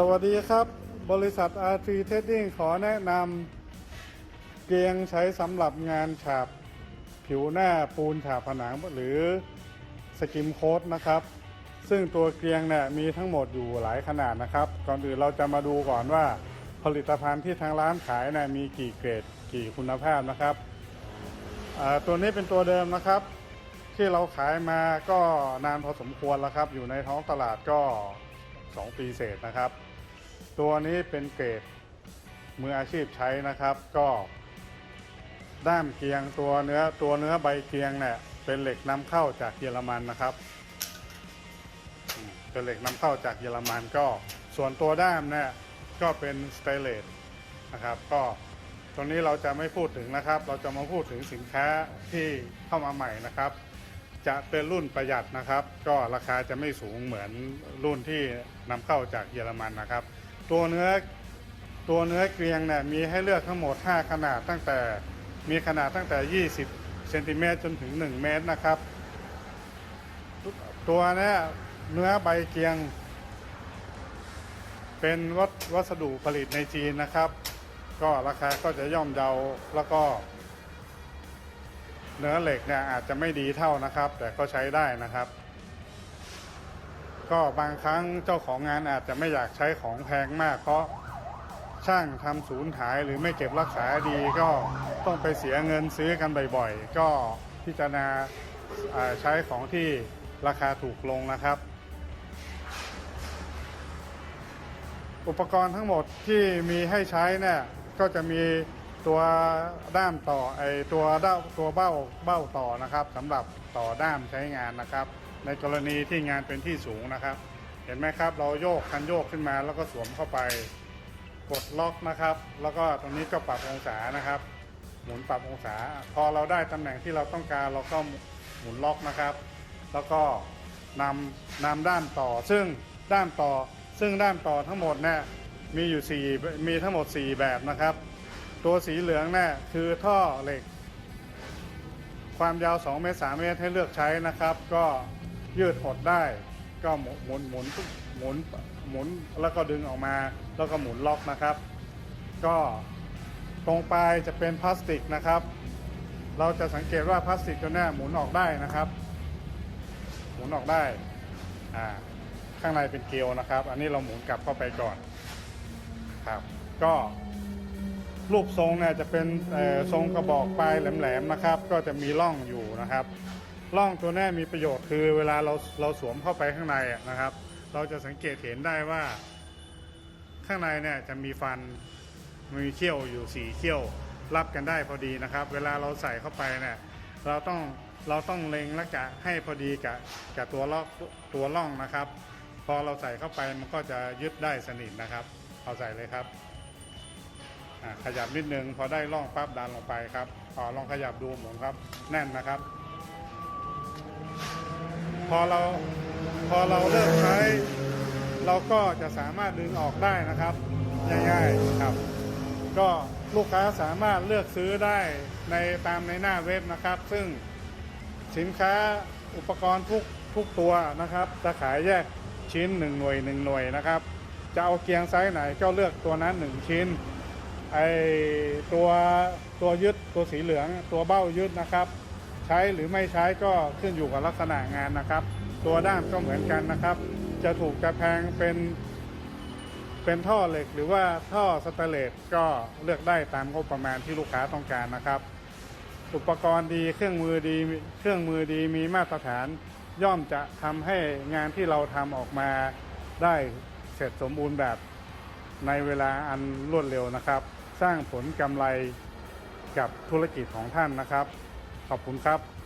สวัสดีครับ บริษัท R3 Trading ขอแนะนำเกียงใช้สำหรับงานฉาบผิวหน้าปูนฉาบผนังหรือสกิมโค้ดนะครับ ซึ่งตัวเกลียงเนี่ยมีทั้งหมดอยู่หลายขนาดนะครับ ก่อนอื่นเราจะมาดูก่อนว่าผลิตภัณฑ์ที่ทางร้านขายเนี่ยมีกี่เกรดกี่คุณภาพนะครับ ตัวนี้เป็นตัวเดิมนะครับ ที่เราขายมาก็นานพอสมควรแล้วครับ อยู่ในท้องตลาดก็ 2 ปีเศษนะครับ ตัวนี้เป็นเกรดมืออาชีพใช้นะครับ ก็ด้ามเกียงตัวเนื้อตัวเนื้อใบเกียงเนี่ยเป็นเหล็กนำเข้าจากเยอรมันนะครับ เป็นเหล็กนำเข้าจากเยอรมันก็ส่วนตัวด้ามเนี่ยก็เป็นสเตเลสนะครับ ก็ตรงนี้เราจะไม่พูดถึงนะครับ เราจะมาพูดถึงสินค้าที่เข้ามาใหม่นะครับ จะเป็นรุ่นประหยัดนะครับ ก็ราคาจะไม่สูงเหมือนรุ่นที่นำเข้าจากเยอรมันนะครับ ตัวเนื้อตัวเนื้อเกรียงเนี่ยมีให้เลือกทั้งหมด 5 ขนาดตั้งแต่มีขนาดตั้งแต่ 20เซนติเมตรจนถึง 1 เมตรนะครับ ตัวนี้เนื้อใบเกียง เป็นวัสวสดุผลิตในจีนนะครับ ก็ราคาก็จะย่อมเยาแล้วก็ เนื้อเหล็กเนี่ยอาจจะไม่ดีเท่านะครับ แต่ก็ใช้ได้นะครับ ก็บางครั้งเจ้าของงานอาจจะไม่อยากใช้ของแพงมาก เพราะช่างทำศูนย์หายหรือไม่เก็บรักษาดีก็ต้องไปเสียเงินซื้อกันบ่อยๆ ก็พิจารณาอ่าใช้ของที่ราคาถูกลงนะครับ อุปกรณ์ทั้งหมดที่มีให้ใช้เนี่ยก็จะมีตัวด้ามต่อไอตัวด้าตัวเบ้าเบ้าต่อนะครับสำหรับต่อด้ามใช้งานนะครับ ในกรณีที่งานเป็นที่สูงนะครับ เห็นไหมครับ เราโยกคันโยกขึ้นมาแล้วก็สวมเข้าไปกดล็อกนะครับ แล้วก็ตรงนี้ก็ปรับองศานะครับ หมุนปรับองศา พอเราได้ตำแหน่งที่เราต้องการเราก็หมุนล็อกนะครับ แล้วก็นำนำด้านต่อ ซึ่งด้านต่อ ซึ่งด้านต่อทั้งหมดเนี่ยมีอยู่ 4 มีทั้งหมด 4 แบบนะครับ ตัวสีเหลืองเนี่ยคือท่อเหล็ก ความยาว 2 เมตร 3 เมตรให้เลือกใช้นะครับ ก็ ยืดหดได้ ก็หมุนหมุนหมุนหมุนหมุนแล้วก็ดึงออกมา แล้วก็หมุนล็อกนะครับ ก็ตรงปลายจะเป็นพลาสติกนะครับ เราจะสังเกตว่าพลาสติกตัวนี้หมุนออกได้นะครับ หมุนออกได้อ่าข้างในเป็นเกลียวนะครับ อันนี้เราหมุนกลับเข้าไปก่อนครับ ก็รูปทรงเนี่ยจะเป็นทรงกระบอกปลายแหลมๆนะครับ ก็จะมีร่องอยู่นะครับ ร่องตัวเนี้ยมีประโยชน์คือเวลาเราเราสวมเข้าไปข้างในนะครับ เราจะสังเกตเห็นได้ว่า ข้างในเนี่ยจะมีฟันมีเขี้ยวอยู่สี่เขี้ยวรับกันได้พอดีนะครับ เวลาเราใส่เข้าไปเนี่ยเราต้องเราต้องเล็งและกะให้พอดีกับกับตัวล็อกตัวร่องนะครับ พอเราใส่เข้าไปมันก็จะยึดได้สนิทนะครับเอาใส่เลยครับขยับนิดนึงพอได้ร่องปั๊บดันลงไปครับพอลองขยับดูหมุนครับ แน่นนะครับ พอเราพอเราเลิกใช้ เราก็จะสามารถดึงออกได้นะครับ ง่ายๆครับ ก็ลูกค้าสามารถเลือกซื้อได้ในตามในหน้าเว็บนะครับ ซึ่งสินค้าอุปกรณ์ทุกทุกตัวนะครับ จะขายแยกชิ้น 1 หน่วย 1 หน่วยนะครับ จะเอาเกียงไซส์ไหนก็เลือกตัวนั้น 1 ชิ้นไอตัวตัวยึดตัวสีเหลืองตัวเบ้ายึดนะครับ ใช้หรือไม่ใช้ก็ขึ้นอยู่กับลักษณะงานนะครับ ตัวด้ามก็เหมือนกันนะครับ จะถูกจะแพงเป็น เป็นท่อเหล็ก หรือว่าท่อสแตนเลสก็เลือกได้ตามงบประมาณที่ลูกค้าต้องการนะครับ อุปกรณ์ดีเครื่องมือดีเครื่องมือดีมีมาตรฐาน ย่อมจะทำให้งานที่เราทำออกมาได้เสร็จสมบูรณ์แบบในเวลาอันรวดเร็วนะครับ สร้างผลกำไรกับธุรกิจของท่านนะครับ ขอบคุณครับ